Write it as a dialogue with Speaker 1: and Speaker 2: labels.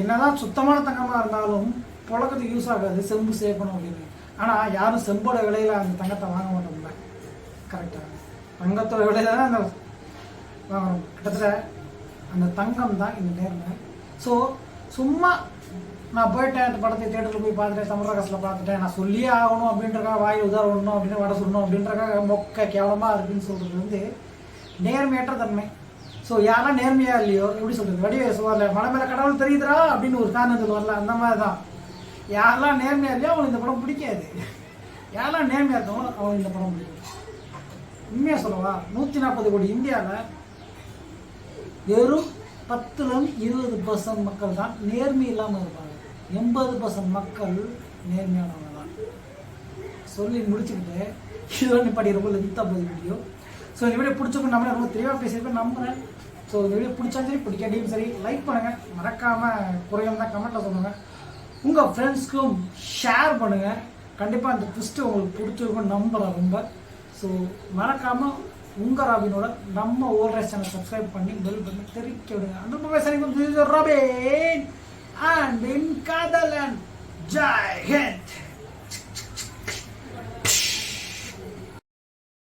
Speaker 1: என்னதான் சுத்தமான தங்கமாக இருந்தாலும் புழக்கத்துக்கு யூஸ் ஆகாது செம்பு சேர்க்கணும் அப்படின்னு. ஆனால் யாரும் செம்போட விலையில் அந்த தங்கத்தை வாங்க மாட்டோம்ல. கரெக்டாக தங்கத்தோட விலையில தான் அந்த வாங்குறோம் கிட்டத்தட்ட அந்த தங்கம் தான் இந்த நேர்மை. ஸோ சும்மா நான் போயிட்டேன் அந்த படத்தை தேட்டரில் போய் பார்த்துட்டேன் சமரகாசில் பார்த்துட்டேன் நான் சொல்லியே ஆகணும் அப்படின்றக்காக வாயில் உதார விடணும் அப்படின்னு வட சொல்லணும் அப்படின்றக்காக மொக்க கேவலமாக இருக்குன்னு சொல்கிறது வந்து நேர்மையற்ற தன்மை. ஸோ யாரெல்லாம் நேர்மையா இல்லையோ எப்படி சொல்றது வடிவே சொல்லுவார்ல மன மேல கடவுள் தெரியுதுரா அப்படின்னு ஒரு காரணம் வரல அந்த மாதிரி தான் யாரெல்லாம் நேர்மையா இல்லையோ அவங்களுக்கு இந்த படம் பிடிக்காது. யாரெல்லாம் நேர்மையா இருக்காங்களோ அவங்களுக்கு இந்த படம் பிடிக்கும். உண்மையா சொல்லவா நூற்றி நாற்பது கோடி இந்தியாவில் வெறும் பத்துலேருந்து இருபது பர்சன்ட் மக்கள் தான் நேர்மை இல்லாமல் இருப்பாங்க. எண்பது பர்சன்ட் மக்கள் நேர்மையானவங்க தான். சொல்லி முடிச்சுக்கிட்டு இதெல்லாம் நிப்பாடி ரொம்ப லென்த்தாக போகுது வீடியோ ஸோ இந்த வீடியோ பிடிச்சிருக்கும் நம்ம ரொம்ப தெளிவாக பேசியிருக்கோம் நம்புறேன். ஸோ இந்த வீடியோ பிடிச்சாலும் சரி பிடிக்காட்டியும் சரி லைக் பண்ணுங்கள் மறக்காமல் குறையும் தான் கமெண்ட்டில் சொல்லுங்கள் உங்கள் ஃப்ரெண்ட்ஸ்க்கும் ஷேர் பண்ணுங்கள் கண்டிப்பாக அந்த ட்விஸ்ட்டு உங்களுக்கு பிடிச்சிருக்கும் நம்புகிறேன் ரொம்ப. ஸோ மறக்காமல் உங்கள் ராபினோட நம்ம ஓல்ரேஸ் சேனல் சப்ஸ்கிரைப் பண்ணி பெல் பண்ணி தெரிவிக்க விடுங்க. அந்த பேசுகிறீங்க ராபின் அண்ட் இன் காதலன் ஜாய் ஹிந்த்